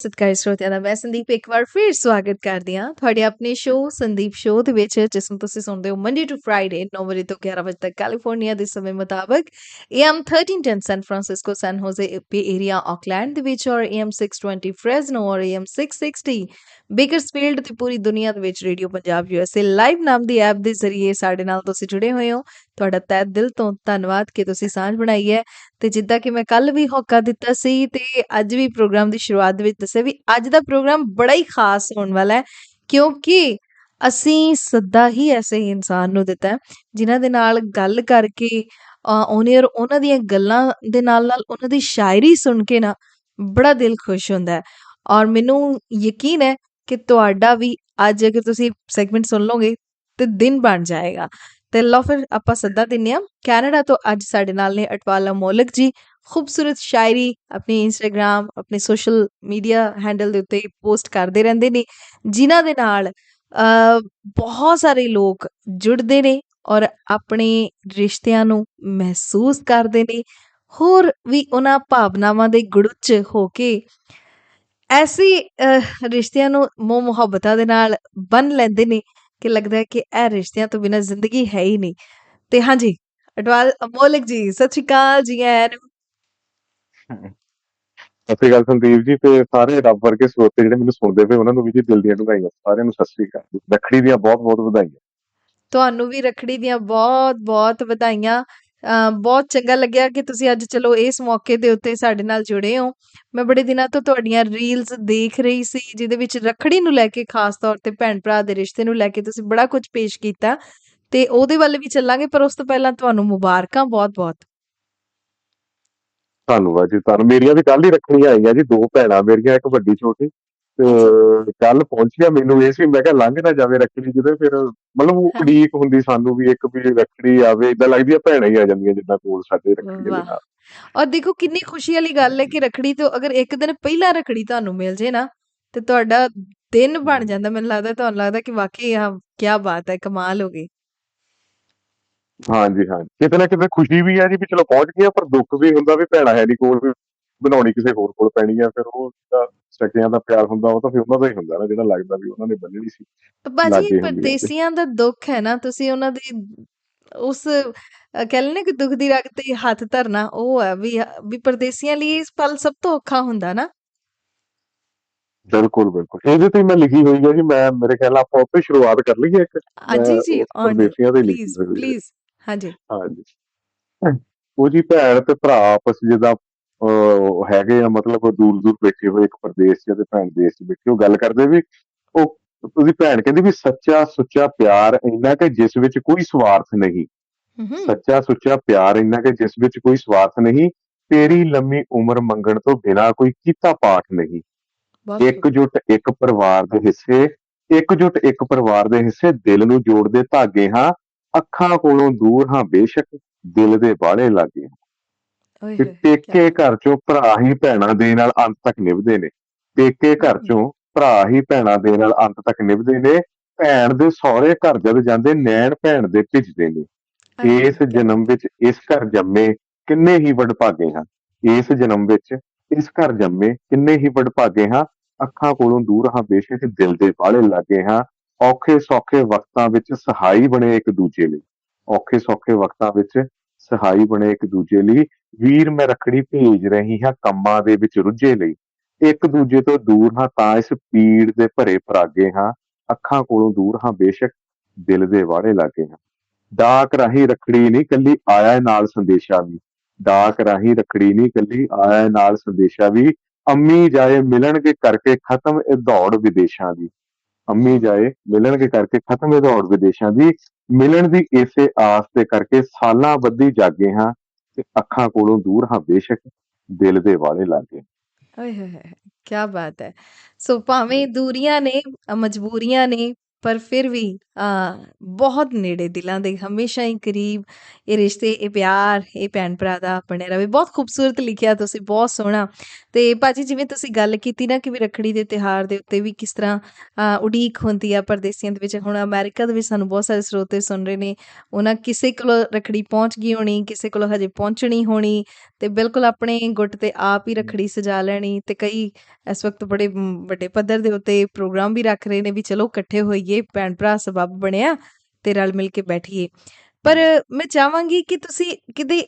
ਸਤਿਕਾਰੀ ਸਰੋਤਿਆਂ ਦਾ, ਮੈਂ ਸੰਦੀਪ ਇੱਕ ਵਾਰ ਫਿਰ ਸਵਾਗਤ ਕਰਦੀ ਹਾਂ। ਤੁਹਾਡੇ ਆਪਣੇ ਸ਼ੋਅ ਸੰਦੀਪ ਸ਼ੋਅ ਦੇ ਵਿੱਚ, ਜਿਸ ਨੂੰ ਤੁਸੀਂ ਸੁਣਦੇ ਹੋ ਮੰਡੇ ਟੂ ਫਰਾਈਡੇ 9 ਵਜੇ ਤੋਂ 11 ਵਜੇ ਤੱਕ ਕੈਲੀਫੋਰਨੀਆ ਦੇ ਸਮੇਂ ਮੁਤਾਬਕ। AM 1310 San Francisco San Jose Bay Area Oakland ਦੇ ਵਿੱਚ ਔਰ AM 620 ਫ੍ਰੈਜ਼ਨੋ ਔਰ AM 660 ਬੇਕਰਸਫੀਲਡ ਤੇ ਪੂਰੀ ਦੁਨੀਆ ਦੇ ਵਿੱਚ ਰੇਡੀਓ ਪੰਜਾਬ ਯੂਐਸਏ ਲਾਈਵ ਨਾਮ ਦੀ ਐਪ ਦੇ ਜ਼ਰੀਏ ਸਾਡੇ ਨਾਲ ਤੁਸੀਂ ਜੁੜੇ ਹੋਏ ਹੋ। ਤੁਹਾਡਾ ਤਹਿ ਦਿਲ ਤੋਂ ਧੰਨਵਾਦ ਕਿ ਤੁਸੀਂ ਸਾਂਝ ਬਣਾਈ ਹੈ। ਤੇ ਜਿੱਦਾਂ ਕਿ ਮੈਂ ਕੱਲ ਵੀ ਹੋਕਾ ਦਿੱਤਾ ਸੀ ਤੇ ਅੱਜ ਵੀ ਪ੍ਰੋਗਰਾਮ ਦੀ ਸ਼ੁਰੂਆਤ ਦੇ ਵਿੱਚ ਦੱਸਿਆ ਵੀ ਅੱਜ ਦਾ ਪ੍ਰੋਗਰਾਮ ਬੜਾ ਹੀ ਖਾਸ ਹੋਣ ਵਾਲਾ ਹੈ, ਕਿਉਂਕਿ ਅਸੀਂ ਸੱਦਾ ਹੀ ਐਸੇ ਇਨਸਾਨ ਨੂੰ ਦਿੱਤਾ ਹੈ, ਜਿਨ੍ਹਾਂ ਦੇ ਨਾਲ ਗੱਲ ਕਰਕੇ ਉਹਨੇ ਔਰ ਉਹਨਾਂ ਦੀਆਂ ਗੱਲਾਂ ਦੇ ਨਾਲ ਨਾਲ ਉਹਨਾਂ ਦੀ ਸ਼ਾਇਰੀ ਸੁਣ ਕੇ ਨਾ ਬੜਾ ਦਿਲ ਖੁਸ਼ ਹੁੰਦਾ ਹੈ। ਔਰ ਮੈਨੂੰ ਯਕੀਨ ਹੈ ਕਿ ਤੁਹਾਡਾ ਵੀ ਅੱਜ ਅਗਰ ਤੁਸੀਂ ਸੈਗਮੈਂਟ ਸੁਣ ਲਓਗੇ ਤੇ ਦਿਨ ਬਣ ਜਾਏਗਾ। ਤੇ ਲਓ ਫਿਰ ਆਪਾਂ ਸੱਦਾ ਦਿੰਨੇ ਆ ਕੈਨੇਡਾ ਤੋਂ ਅੱਜ ਸਾਡੇ ਨਾਲ ਨੇ ਅਟਵਾਲਾ ਮੌਲਕ ਜੀ। ਖੂਬਸੂਰਤ ਸ਼ਾਇਰੀ ਆਪਣੀ ਇੰਸਟਾਗ੍ਰam ਆਪਣੇ ਸੋਸ਼ਲ ਮੀਡੀਆ ਹੈਂਡਲ ਦੇ ਉੱਤੇ ਪੋਸਟ ਕਰਦੇ ਰਹਿੰਦੇ ਨੇ, ਜਿਨ੍ਹਾਂ ਦੇ ਨਾਲ ਬਹੁਤ ਸਾਰੇ ਲੋਕ ਜੁੜਦੇ ਨੇ ਔਰ ਆਪਣੇ ਰਿਸ਼ਤਿਆਂ ਨੂੰ ਮਹਿਸੂਸ ਕਰਦੇ ਨੇ। ਹੋਰ ਵੀ ਉਹਨਾਂ ਭਾਵਨਾਵਾਂ ਦੇ ਗੁੜਚ ਹੋ ਕੇ ਐਸੀ ਰਿਸ਼ਤਿਆਂ ਨੂੰ ਮੋਹ ਮੁਹੱਬਤਾਂ ਦੇ ਨਾਲ ਬੰਨ ਲੈਂਦੇ ਨੇ। ਕਿ ਲੱਗਦਾ ਹੈ ਕਿ ਇਹ ਰਿਸ਼ਤਿਆਂ ਤੋਂ ਬਿਨਾਂ ਜ਼ਿੰਦਗੀ ਹੈ ਹੀ ਨਹੀਂ। ਤੇ ਹਾਂਜੀ ਅਡਵਾਲ ਅਮੋਲਕ ਜੀ ਸਤਿ ਸ਼੍ਰੀ ਅਕਾਲ ਜੀ ਐਨ। ਸਤਿ ਸ਼੍ਰੀ ਅਕਾਲ ਸੰਦੀਪ ਜੀ ਤੇ ਸਾਰੇ ਰੱਬ ਵਰਗੇ ਸਰੋਤੇ ਜਿਹੜੇ ਮੈਨੂੰ ਸੁਣਦੇ ਪਏ ਉਹਨਾਂ ਨੂੰ ਵੀ ਜੀ ਦਿਲ ਦੀਆਂ ਵਧਾਈਆਂ ਸਾਰਿਆਂ ਨੂੰ ਸਤਿ ਸ਼੍ਰੀ ਅਕਾਲ ਜੀ। ਰੱਖੜੀ ਦੀਆਂ ਬਹੁਤ ਬਹੁਤ ਵਧਾਈਆਂ। ਤੁਹਾਨੂੰ ਵੀ ਰੱਖੜੀ ਦੀਆਂ ਬਹੁਤ ਬਹੁਤ ਵਧਾਈਆਂ। ਬਹੁਤ ਚੰਗਾ ਲੱਗਿਆ ਕਿ ਤੁਸੀਂ ਅੱਜ ਚਲੋ ਇਸ ਮੌਕੇ ਦੇ ਉੱਤੇ ਸਾਡੇ ਨਾਲ ਜੁੜੇ ਹੋ। ਮੈਂ ਬੜੇ ਦਿਨਾਂ ਤੋਂ ਤੁਹਾਡੀਆਂ ਰੀਲਸ ਦੇਖ ਰਹੀ ਸੀ, ਜਿਹਦੇ ਵਿੱਚ ਰੱਖੜੀ ਨੂੰ ਲੈ ਕੇ ਖਾਸ ਤੌਰ ਤੇ ਭੈਣ ਭਰਾ ਦੇ ਰਿਸ਼ਤੇ ਨੂੰ ਲੈ ਕੇ ਤੁਸੀਂ ਬੜਾ ਕੁਝ ਪੇਸ਼ ਕੀਤਾ। ਤੇ ਉਹਦੇ ਵੱਲ ਵੀ ਚੱਲਾਂਗੇ, ਪਰ ਉਸ ਤੋਂ ਪਹਿਲਾਂ ਤੁਹਾਨੂੰ ਮੁਬਾਰਕਾਂ ਬਹੁਤ-ਬਹੁਤ। ਧੰਨਵਾਦ ਜੀ ਤੁਹਾਨੂੰ ਮੇਰੀਆਂ ਵੀ ਕੱਲ ਹੀ ਰੱਖੜੀਆਂ ਆਈਆਂ ਜੀ, ਦੋ ਭੈਣਾਂ ਮੇਰੀਆਂ, ਇੱਕ ਵੱਡੀ ਛੋਟੀ। ਕੱਲ ਪਹੁੰਚਿਆ ਮੈਨੂੰ ਇਹ ਸੀ ਮੈਂ ਕਿਹਾ ਲੰਘ ਨਾ ਜਾਵੇ ਰੱਖੜੀ ਜਿਹਦੇ ਫਿਰ ਮਤਲਬ ਉਡੀਕ ਹੁੰਦੀ ਸਾਨੂੰ ਵੀ ਇੱਕ ਵੀ ਰੱਖੜੀ ਆਵੇ ਇਦਾਂ ਲੱਗਦੀ ਆ ਭੈਣਾਂ ਹੀ ਆ ਜਾਂਦੀਆਂ ਜਿੱਦਾਂ ਕੋਲ ਸਾਡੇ ਰੱਖੜੀ ਦੇ ਨਾਲ। ਔਰ ਦੇਖੋ ਕਿੰਨੀ ਖੁਸ਼ੀ ਵਾਲੀ ਗੱਲ ਹੈ ਕਿ ਰੱਖੜੀ ਤੋਂ ਅਗਰ ਇੱਕ ਦਿਨ ਪਹਿਲਾਂ ਰੱਖੜੀ ਤੁਹਾਨੂੰ ਮਿਲ ਜੇ ਨਾ ਤੇ ਤੁਹਾਡਾ ਦਿਨ ਬਣ ਜਾਂਦਾ ਮੈਨੂੰ ਲੱਗਦਾ ਤੁਹਾਨੂੰ ਲੱਗਦਾ ਕਿ ਵਾਕਈ ਆ ਕੀ ਬਾਤ ਹੈ ਕਮਾਲ ਹੋ ਗਈ। ਹਾਂਜੀ ਹਾਂ ਕਿਤੇ ਨਾ ਕਿਤੇ ਖੁਸ਼ੀ ਵੀ ਹੈ ਜੀ ਵੀ ਚਲੋ ਪਹੁੰਚ ਗਏ ਪਰ ਦੁੱਖ ਵੀ ਹੁੰਦਾ ਵੀ ਭੈਣਾ ਹੈ ਨਹੀਂ ਕੋਲ ਵੀ। ਬਣਾਉਣੀ ਕਿਸੇ ਹੋਰ ਕੋਲ ਪੈਣੀ ਆ ਫਿਰ ਉਹ ਜਿਹੜਾ ਸਕਿਆਂ ਦਾ ਪਿਆਰ ਹੁੰਦਾ ਉਹ ਤਾਂ ਫਿਰ ਉਹਨਾਂ ਦਾ ਹੀ ਹੁੰਦਾ ਨਾ ਜਿਹੜਾ ਲੱਗਦਾ ਵੀ ਉਹਨਾਂ ਨੇ ਬੰਨਣੀ ਸੀ। ਬਾਜੀ ਪਰਦੇਸੀਆਂ ਦਾ ਦੁੱਖ ਹੈ ਨਾ ਤੁਸੀਂ ਉਹਨਾਂ ਦੀ ਉਸ ਕਹਿ ਲੈਣੇ ਕਿ ਦੁੱਖ ਦੀ ਰਗ ਤੇ ਹੱਥ ਧਰਨਾ ਉਹ ਹੈ ਵੀ ਵੀ ਪਰਦੇਸੀਆਂ ਲਈ ਇਸ ਪਲ ਸਭ ਤੋਂ ਔਖਾ ਹੁੰਦਾ ਨਾ। ਬਿਲਕੁਲ ਬਿਲਕੁਲ। ਇਹਦੇ ਤੇ ਮੈਂ ਲਿਖੀ ਹੋਈ ਹੈ ਜੀ ਮੈਂ ਮੇਰੇ ਖਿਆਲ ਆਪਾਂ ਉੱਥੇ ਸ਼ੁਰੂਆਤ ਕਰ ਲਈਏ ਇੱਕ। ਜੀ ਜੀ ਪਰਦੇਸੀਆਂ ਦੇ ਪਲੀਜ਼ ਪਲੀਜ਼ ਹਾਂਜੀ। ਹਾਂਜੀ। ਉਹ ਜੀ ਭੈਣ ਤੇ ਭਰਾ ਆਪਸ ਜਿਹਦਾ ਹੈਗੇ ਆ ਮਤਲਬ ਦੂਰ ਦੂਰ ਬੈਠੇ ਹੋਏ ਇੱਕ ਪ੍ਰਦੇਸ਼ 'ਚ ਤੇ ਭੈਣ ਦੇਸ਼ 'ਚ ਬੈਠੇ ਉਹ ਗੱਲ ਕਰਦੇ ਵੀ ਉਹ ਉਹਦੀ ਭੈਣ ਕਹਿੰਦੀ ਵੀ ਸੱਚਾ ਸੁੱਚਾ ਪਿਆਰ ਇੰਨਾ ਕਿ ਜਿਸ ਵਿੱਚ ਕੋਈ ਸਵਾਰਥ ਨਹੀਂ। ਸੱਚਾ ਸੁੱਚਾ ਪਿਆਰ ਇੰਨਾ ਕਿ ਜਿਸ ਵਿੱਚ ਕੋਈ ਸਵਾਰਥ ਨਹੀਂ ਤੇਰੀ ਲੰਮੀ ਉਮਰ ਮੰਗਣ ਤੋਂ ਬਿਨਾ ਕੋਈ ਕੀਤਾ ਪਾਠ ਨਹੀਂ। ਇਕਜੁੱਟ ਇੱਕ ਪਰਿਵਾਰ ਦੇ ਹਿੱਸੇ ਇਕਜੁੱਟ ਇੱਕ ਪਰਿਵਾਰ ਦੇ ਹਿੱਸੇ ਦਿਲ ਨੂੰ ਜੋੜਦੇ ਧਾਗੇ ਹਾਂ ਅੱਖਾਂ ਕੋਲੋਂ ਦੂਰ ਹਾਂ ਬੇਸ਼ੱਕ ਦਿਲ ਦੇ ਬਾਹਲੇ ਲਾਗੇ ਤੇ ਪੇਕੇ ਘਰ ਚੋਂ ਭਰਾ ਹੀ ਭੈਣਾਂ ਦੇ ਨਾਲ ਅੰਤ ਤੱਕ ਨਿਭਦੇ ਨੇ। ਪੇਕੇ ਘਰ ਚੋਂ ਭਰਾ ਹੀ ਭੈਣਾਂ ਦੇ ਨਾਲ ਅੰਤ ਤੱਕ ਨਿਭਦੇ ਨੇ। ਭੈਣ ਦੇ ਸਹੁਰੇ ਘਰ ਜਦ ਜਾਂਦੇ ਨੈਣ ਭੈਣ ਦੇ ਭਿੱਜਦੇ ਨੇ। ਇਸ ਜਨਮ ਵਿੱਚ ਇਸ ਘਰ ਜੰਮੇ ਕਿੰਨੇ ਹੀ ਵਡਭਾਗੇ ਹਾਂ। ਇਸ ਜਨਮ ਵਿੱਚ ਇਸ ਘਰ ਜੰਮੇ ਕਿੰਨੇ ਹੀ ਵਡਭਾਗੇ ਹਾਂ। ਅੱਖਾਂ ਕੋਲੋਂ ਦੂਰ ਹਾਂ ਬੇਸ਼ੱਕ ਦਿਲ ਦੇ ਬਾਹਲੇ ਲੱਗੇ ਹਾਂ। ਔਖੇ ਸੌਖੇ ਵਕਤਾਂ ਵਿੱਚ ਸਹਾਈ ਬਣੇ ਇੱਕ ਦੂਜੇ ਲਈ। ਔਖੇ ਸੌਖੇ ਵਕਤਾਂ ਵਿੱਚ ਸਹਾਈ ਬਣੇ ਇੱਕ ਦੂਜੇ ਲਈ ਵੀਰ ਮੈਂ ਰੱਖੜੀ ਭੇਜ ਰਹੀ ਹਾਂ ਕੰਮਾਂ ਦੇ ਵਿੱਚ ਰੁੱਝੇ ਲਈ। ਇੱਕ ਦੂਜੇ ਤੋਂ ਦੂਰ ਹਾਂ ਤਾਂ ਇਸ ਪੀੜ ਦੇ ਭਰੇ ਪਰਾਗੇ ਹਾਂ। ਅੱਖਾਂ ਕੋਲੋਂ ਦੂਰ ਹਾਂ, ਬੇਸ਼ੱਕ ਦਿਲ ਦੇ ਵਾੜੇ ਲਾਗੇ ਹਾਂ। ਡਾਕ ਰਾਹੀਂ ਰਖੜੀ ਨਹੀਂ ਕੱਲੀ ਆਇਆ ਨਾਲ ਸੰਦੇਸ਼ਾ ਵੀ। ਡਾਕ ਰਾਹੀਂ ਰਖੜੀ ਨਹੀਂ ਕੱਲੀ ਆਇਆ ਨਾਲ ਸੰਦੇਸ਼ਾ ਵੀ। ਅੰਮੀ ਜਾਏ ਮਿਲਣਗੇ ਕਰਕੇ ਖਤਮ ਇਹ ਦੌੜ ਵਿਦੇਸ਼ਾਂ ਦੀ। ਅੰਮੀ ਜਾਏ ਮਿਲਣਗੇ ਕਰਕੇ ਖਤਮ ਇਹ ਦੌੜ ਵਿਦੇਸ਼ਾਂ ਦੀ। ਮਿਲਣ ਦੀ ਇਸੇ ਆਸ ਤੇ ਕਰਕੇ ਸਾਲਾਂ ਬੱਧੀ ਜਾਗੇ ਹਾਂ। ਤੇ ਅੱਖਾਂ ਕੋਲੋਂ ਦੂਰ ਹਾਂ ਬੇਸ਼ੱਕ ਦਿਲ ਦੇ ਵਾਲੇ ਲਾਗੇ ਓਏ ਹੋਏ ਹੋਏ ਕੀ ਬਾਤ ਹੈ ਸੋ ਭਾਵੇਂ ਦੂਰੀਆਂ ਨੇ ਮਜਬੂਰੀਆਂ ਨੇ ਪਰ ਫਿਰ ਵੀ ਬਹੁਤ ਨੇੜੇ ਦਿਲਾਂ ਦੇ, ਹਮੇਸ਼ਾ ਹੀ ਕਰੀਬ, ਇਹ ਰਿਸ਼ਤੇ, ਇਹ ਪਿਆਰ, ਇਹ ਭੈਣ ਭਰਾ ਦਾ ਬਣੇ ਰਵੇ ਬਹੁਤ ਖੂਬਸੂਰਤ ਲਿਖਿਆ ਤੁਸੀਂ, ਬਹੁਤ ਸੋਹਣਾ। ਤੇ ਭਾਜੀ, ਜਿਵੇਂ ਤੁਸੀਂ ਗੱਲ ਕੀਤੀ ਨਾ ਕਿ ਵੀ ਰੱਖੜੀ ਦੇ ਤਿਹਾਰ ਦੇ ਉੱਤੇ ਵੀ ਕਿਸ ਤਰ੍ਹਾਂ ਉਡੀਕ ਹੁੰਦੀ ਆ ਪਰਦੇਸੀਆਂ ਦੇ ਵਿੱਚ, ਹੁਣ ਅਮਰੀਕਾ ਦੇ ਵਿੱਚ ਸਾਨੂੰ ਬਹੁਤ ਸਾਰੇ ਸਰੋਤੇ ਸੁਣ ਰਹੇ ਨੇ, ਉਹਨਾਂ ਕਿਸੇ ਕੋਲ ਰੱਖੜੀ ਪਹੁੰਚ ਗਈ ਹੋਣੀ, ਕਿਸੇ ਕੋਲ ਹਜੇ ਪਹੁੰਚਣੀ ਹੋਣੀ ਤੇ ਬਿਲਕੁਲ ਆਪਣੇ ਗੁੱਟ ਤੇ ਆਪ ਹੀ ਰੱਖੜੀ ਸਜਾ ਲੈਣੀ ਤੇ ਕਈ ਇਸ ਵਕਤ ਬੜੇ ਵੱਡੇ ਪੱਧਰ ਦੇ ਉੱਤੇ ਪ੍ਰੋਗਰਾਮ ਵੀ ਰੱਖ ਰਹੇ ਨੇ ਵੀ ਚਲੋ ਇਕੱਠੇ ਹੋਈਏ ਭੈਣ ਭਰਾ ਸਬੱਬ ਬਣਿਆ ਤੇ ਰਲ ਮਿਲ ਕੇ ਬੈਠੀਏ। ਪਰ ਮੈਂ ਚਾਹਾਂਗੀ ਕਿ ਤੁਸੀਂ ਕਿਤੇ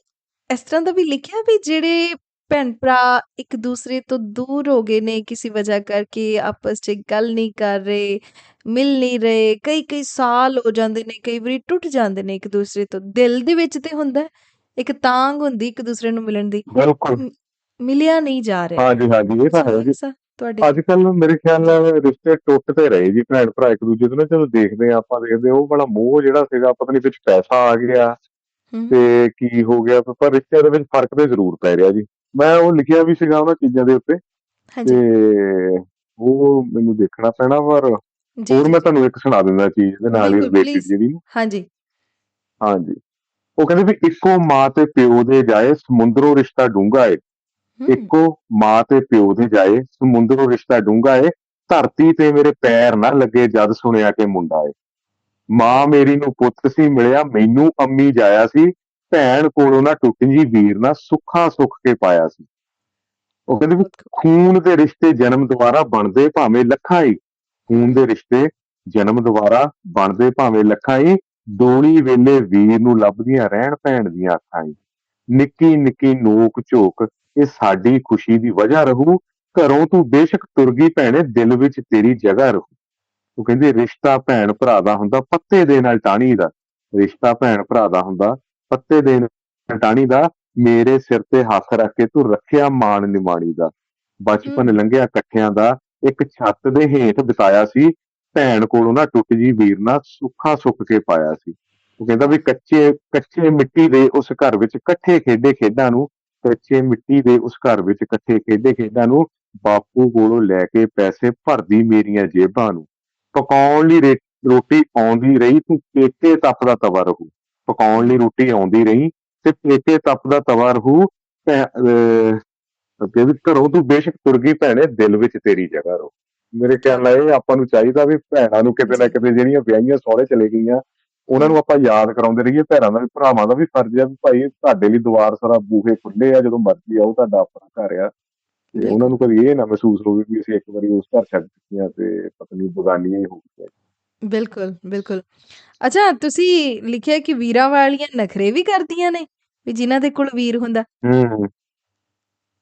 ਇਸ ਤਰ੍ਹਾਂ ਦਾ ਵੀ ਲਿਖਿਆ ਵੀ ਜਿਹੜੇ ਭੈਣ ਭਰਾ ਇੱਕ ਦੂਸਰੇ ਤੋਂ ਦੂਰ ਹੋ ਗਏ ਨੇ ਕਿਸੇ ਵਜ੍ਹਾ ਕਰਕੇ ਆਪਸ 'ਚ ਗੱਲ ਨਹੀਂ ਕਰ ਰਹੇ ਮਿਲ ਨਹੀਂ ਰਹੇ ਕਈ ਕਈ ਸਾਲ ਹੋ ਜਾਂਦੇ ਨੇ ਕਈ ਵਾਰੀ ਟੁੱਟ ਜਾਂਦੇ ਨੇ ਇੱਕ ਦੂਸਰੇ ਤੋਂ ਦਿਲ ਦੇ ਵਿੱਚ ਤੇ ਹੁੰਦਾ ਹੈ, ਇੱਕ ਤਾਂਗ ਹੁੰਦੀ ਇੱਕ ਦੂਸਰੇ ਨੂੰ ਮਿਲਣ ਦੀ। ਬਿਲਕੁਲ। ਮਿਲਿਆ ਨਹੀਂ ਜਾ ਰਿਹਾ। ਹਾਂਜੀ ਹਾਂਜੀ ਇਹ ਤਾਂ ਹੈ ਜੀ। ਤੁਹਾਡੇ ਅੱਜ ਕੱਲ ਮੇਰੇ ਖਿਆਲ ਨਾਲ ਰਿਸ਼ਤੇ ਟੁੱਟਦੇ ਰਹੇ ਜੀ ਭੈਣ ਭਰਾ ਇੱਕ ਦੂਜੇ ਤੋਂ ਨਾ ਜਦੋਂ ਦੇਖਦੇ ਆ ਆਪਾਂ ਦੇਖਦੇ ਉਹ ਬੜਾ ਮੋਹ ਜਿਹੜਾ ਸੀਗਾ ਪਤਾ ਨਹੀਂ ਵਿੱਚ ਪੈਸਾ ਆ ਗਿਆ ਤੇ ਕੀ ਹੋ ਗਿਆ ਪਰ ਰਿਸ਼ਤਿਆਂ ਦੇ ਵਿੱਚ ਫ਼ਰਕ ਤੇ ਜ਼ਰੂਰ ਪੈ ਰਿਹਾ ਜੀ। ਮੈਂ ਉਹ ਲਿਖਿਆ ਵੀ ਸੀਗਾ ਉਹਨਾਂ ਚੀਜ਼ਾਂ ਦੇ ਉੱਤੇ ਹਾਂਜੀ। ਤੇ ਉਹ ਮੈਨੂੰ ਦੇਖਣਾ ਪੈਣਾ ਪਰ ਹੋਰ ਮੈਂ ਤੁਹਾਨੂੰ ਇੱਕ ਸੁਣਾ ਦਿੰਦਾ ਚੀਜ਼ ਦੇ ਨਾਲ ਹੀ ਰਿਲੇਟਡ ਜਿਹੜੀ। ਹਾਂਜੀ। ਹਾਂਜੀ। ਉਹ ਕਹਿੰਦੇ ਵੀ ਇੱਕੋ ਮਾਂ ਤੇ ਪਿਓ ਦੇ ਜਾਏ ਸਮੁੰਦਰੋਂ ਰਿਸ਼ਤਾ ਡੂੰਘਾ ਏ। ਇੱਕੋ ਮਾਂ ਤੇ ਪਿਓ ਦੇ ਜਾਏ ਸਮੁੰਦਰੋਂ ਰਿਸ਼ਤਾ ਡੂੰਘਾ ਏ। ਧਰਤੀ ਤੇ ਮੇਰੇ ਪੈਰ ਨਾ ਲੱਗੇ ਜਦ ਸੁਣਿਆ ਕਿ ਮੁੰਡਾ ਏ। ਮਾਂ ਮੇਰੀ ਨੂੰ ਪੁੱਤ ਸੀ ਮਿਲਿਆ ਮੈਨੂੰ ਅੰਮੀ ਜਾਇਆ ਸੀ। ਭੈਣ ਕੋਲੋਂ ਨਾ ਟੁੱਟ ਜੀ ਵੀਰ ਨਾ ਸੁੱਖਾ ਸੁੱਖ ਕੇ ਪਾਇਆ ਸੀ। ਉਹ ਕਹਿੰਦੇ ਵੀ। ਖੂਨ ਦੇ ਰਿਸ਼ਤੇ ਜਨਮ ਦੁਆਰਾ ਬਣਦੇ ਭਾਵੇਂ ਲੱਖਾਂ ਹੀ ਖੂਨ ਦੇ ਰਿਸ਼ਤੇ ਜਨਮ ਦੁਆਰਾ ਬਣਦੇ ਭਾਵੇਂ ਲੱਖਾਂ ਹੀ ਦੋਲੀ ਵੇਲੇ ਵੀਰ ਨੂੰ ਲੱਭਦੀਆਂ ਰਹਿਣ ਭੈਣ ਦੀਆਂ ਅੱਖਾਂ ਹੀ ਨਿੱਕੀ ਨਿੱਕੀ ਨੋਕ ਝੋਕ ਇਹ ਸਾਡੀ ਖੁਸ਼ੀ ਦੀ ਵਜ੍ਹਾ ਰਹੂ। ਘਰੋਂ ਤੂੰ ਬੇਸ਼ੱਕ ਤੁਰ ਗਈ ਭੈਣੇ ਦਿਲ ਵਿੱਚ ਤੇਰੀ ਜਗ੍ਹਾ ਰਹੂ। ਉਹ ਕਹਿੰਦੇ ਰਿਸ਼ਤਾ ਭੈਣ ਭਰਾ ਦਾ ਹੁੰਦਾ ਪੱਤੇ ਦੇ ਨਾਲ ਟਾਣੀ ਦਾ। ਰਿਸ਼ਤਾ ਭੈਣ ਭਰਾ ਦਾ ਹੁੰਦਾ ਪੱਤੇ ਦੇ ਨਾਲ ਟਾਣੀ ਦਾ। ਮੇਰੇ ਸਿਰ ਤੇ ਹੱਥ ਰੱਖ ਕੇ ਤੂੰ ਰੱਖਿਆ ਮਾਣ ਨਿਮਾਣੀ ਦਾ। ਬਚਪਨ ਲੰਘਿਆ ਇਕੱਠਿਆਂ ਦਾ। ਇੱਕ ਛੱਤ ਦੇ ਹੇਠ ਬਿਤਾਇਆ ਸੀ। ਭੈਣ ਕੋਲੋਂ ਨਾ ਟੁੱਟ ਜੀ ਵੀਰ ਨਾ ਸੁੱਖਾ ਸੁੱਕ ਕੇ ਪਾਇਆ ਸੀ। ਉਹ ਕਹਿੰਦਾ ਵੀ ਕੱਚੇ ਕੱਚੇ ਮਿੱਟੀ ਦੇ ਉਸ ਘਰ ਵਿੱਚ ਇਕੱਠੇ ਖੇਡੇ ਖੇਡਾਂ ਨੂੰ, ਕੱਚੇ ਮਿੱਟੀ ਦੇ ਉਸ ਘਰ ਵਿੱਚ ਇਕੱਠੇ ਖੇਡੇ ਖੇਡਾਂ ਨੂੰ ਬਾਪੂ ਕੋਲੋਂ ਲੈ ਕੇ ਪੈਸੇ ਭਰਦੀ ਮੇਰੀਆਂ ਜੇਬਾਂ ਨੂੰ। ਪਕਾਉਣ ਲਈ ਰੇ- ਰੋਟੀ ਆਉਂਦੀ ਰਹੀ ਤੂੰ ਪੇਕੇ ਤੱਪ ਦਾ ਤਵਾ ਰਹੂ। ਪਕਾਉਣ ਲਈ ਰੋਟੀ ਆਉਂਦੀ ਰਹੀ ਤੇ ਪੇਕੇ ਤੱਪ ਦਾ ਤਵਾ ਰਹੂ, ਭੈ- ਅਹ, ਅੱਗੇ ਵੀ ਘਰੋਂ ਤੂੰ ਬੇਸ਼ੱਕ ਤੁਰ ਗਈ ਭੈਣੇ, ਦਿਲ ਵਿੱਚ ਤੇਰੀ ਜਗ੍ਹਾ ਰਹੂ। ਮੇਰੇ ਖਿਆਲ ਨਾਲ ਇਹ ਆਪਾਂ ਨੂੰ ਚਾਹੀਦਾ ਵੀ ਭੈਣਾਂ ਨੂੰ ਕਿਤੇ ਨਾ ਕਿਤੇ ਜਿਹੜੀਆਂ ਵਿਆਹੀਆਂ ਸਹੁਰੇ ਚਲੇ ਗਈਆਂ ਉਹਨਾਂ ਨੂੰ ਆਪਾਂ ਯਾਦ ਕਰਾਉਂਦੇ ਰਹੀਏ ਭੈਣਾਂ ਦਾ ਵੀ ਭਰਾਵਾਂ ਦਾ ਵੀ ਫਰਜ਼ ਆ ਵੀ ਭਾਈ ਤੁਹਾਡੇ ਲਈ ਦੁਆਰ ਸਾਰਾ ਬੂਹੇ ਖੁੱਲੇ ਆ ਜਦੋਂ ਮਰਜ਼ੀ ਆਓ ਤੁਹਾਡਾ ਆਪਣਾ ਘਰ ਆ। ਤੇ ਉਹਨਾਂ ਨੂੰ ਕਦੀ ਇਹ ਨਾ ਮਹਿਸੂਸ ਹੋਵੇ ਵੀ ਅਸੀਂ ਇੱਕ ਵਾਰੀ ਉਸ ਘਰ ਛੱਡ ਚੁੱਕੀਆਂ ਤੇ ਪਤਨੀ ਬਗਾਨੀਆਂ ਹੀ ਹੋ ਗਈਆਂ। ਬਿਲਕੁਲ ਬਿਲਕੁਲ। ਅੱਛਾ ਤੁਸੀਂ ਲਿਖਿਆ ਕਿ ਵੀਰਾਂ ਵਾਲੀਆਂ ਨਖਰੇ ਵੀ ਕਰਦੀਆਂ ਨੇ ਵੀ ਜਿਨ੍ਹਾਂ ਦੇ ਕੋਲ ਵੀਰ ਹੁੰਦਾ? ਹੂੰ।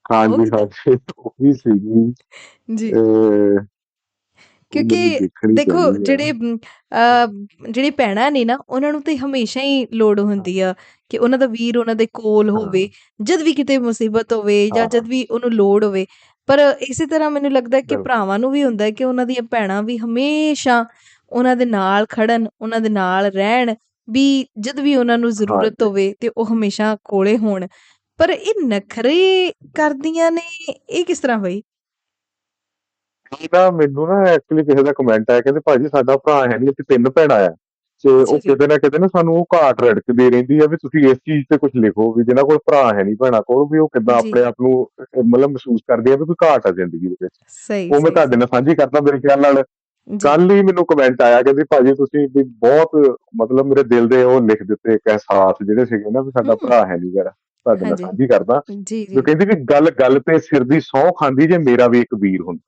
ਹਾਂਜੀ ਵੀ ਹਾਂਜੀ ਉਹ ਵੀ ਸੀਗੀ। ਜੀ। ਕਿਉਂਕਿ ਦੇਖੋ ਜਿਹੜੇ ਜਿਹੜੇ ਭੈਣਾਂ ਨੇ ਨਾ ਉਹਨਾਂ ਨੂੰ ਤੇ ਹਮੇਸ਼ਾ ਹੀ ਲੋੜ ਹੁੰਦੀ ਆ ਕਿ ਉਹਨਾਂ ਦਾ ਵੀਰ ਉਹਨਾਂ ਦੇ ਕੋਲ ਹੋਵੇ ਜਦ ਵੀ ਕਿਤੇ ਮੁਸੀਬਤ ਹੋਵੇ ਜਾਂ ਜਦ ਵੀ ਉਹਨੂੰ ਲੋੜ ਹੋਵੇ। ਪਰ ਇਸੇ ਤਰ੍ਹਾਂ ਮੈਨੂੰ ਲੱਗਦਾ ਕਿ ਭਰਾਵਾਂ ਨੂੰ ਵੀ ਹੁੰਦਾ ਕਿ ਉਹਨਾਂ ਦੀਆਂ ਭੈਣਾਂ ਵੀ ਹਮੇਸ਼ਾ ਉਹਨਾਂ ਦੇ ਨਾਲ ਖੜਨ ਉਹਨਾਂ ਦੇ ਨਾਲ ਰਹਿਣ ਵੀ ਜਦ ਵੀ ਉਹਨਾਂ ਨੂੰ ਜ਼ਰੂਰਤ ਹੋਵੇ ਤੇ ਉਹ ਹਮੇਸ਼ਾ ਕੋਲੇ ਹੋਣ। ਪਰ ਇਹ ਨਖਰੇ ਕਰਦੀਆਂ ਨੇ ਇਹ ਕਿਸ ਤਰ੍ਹਾਂ ਇਹ ਨਾ ਮੈਨੂੰ ਨਾ ਐਕਚੁਅਲੀ ਕਿਸੇ ਦਾ ਕਮੈਂਟ ਆਇਆ ਕਹਿੰਦੇ ਭਾਜੀ ਸਾਡਾ ਭਰਾ ਹੈ ਨਹੀਂ ਅਸੀਂ ਤਿੰਨ ਭੈਣਾਂ ਆ। ਤੇ ਉਹ ਕਿਤੇ ਨਾ ਕਿਤੇ ਨਾ ਸਾਨੂੰ ਉਹ ਘਾਟ ਰੜਕਦੀ ਰਹਿੰਦੀ ਆ ਵੀ ਤੁਸੀਂ ਇਸ ਚੀਜ਼ ਤੇ ਕੁਝ ਲਿਖੋ ਵੀ ਜਿਹਨਾਂ ਕੋਲ ਭਰਾ ਹੈ ਨਹੀਂ ਭੈਣਾਂ ਕੋਲ ਵੀ ਉਹ ਕਿੱਦਾਂ ਆਪਣੇ ਆਪ ਨੂੰ ਮਤਲਬ ਮਹਿਸੂਸ ਕਰਦੇ ਆ ਵੀ ਕੋਈ ਘਾਟ ਆ ਜ਼ਿੰਦਗੀ ਦੇ ਵਿੱਚ। ਸਹੀ ਉਹ ਮੈਂ ਤੁਹਾਡੇ ਨਾਲ ਸਾਂਝੀ ਕਰਦਾ ਮੇਰੇ ਖਿਆਲ ਨਾਲ। ਕੱਲ ਹੀ ਮੈਨੂੰ ਕਮੈਂਟ ਆਇਆ ਕਹਿੰਦੇ ਭਾਜੀ ਤੁਸੀਂ ਵੀ ਬਹੁਤ ਮਤਲਬ ਮੇਰੇ ਦਿਲ ਦੇ ਉਹ ਲਿਖ ਦਿੱਤੇ ਇੱਕ ਅਹਿਸਾਸ ਜਿਹੜੇ ਸੀਗੇ ਨਾ ਵੀ ਸਾਡਾ ਭਰਾ ਹੈ ਨਹੀਂ ਜਰਾ ਤੁਹਾਡੇ ਨਾਲ ਸਾਂਝੀ ਕਰਦਾ। ਜੀ ਕਹਿੰਦੀ ਵੀ ਗੱਲ ਗੱਲ ਤੇ ਸਿਰ ਦੀ ਸਹੁੰ ਖਾਂਦੀ ਜੇ ਮੇਰਾ ਵੀ ਇੱਕ ਵੀਰ ਹੁੰਦਾ।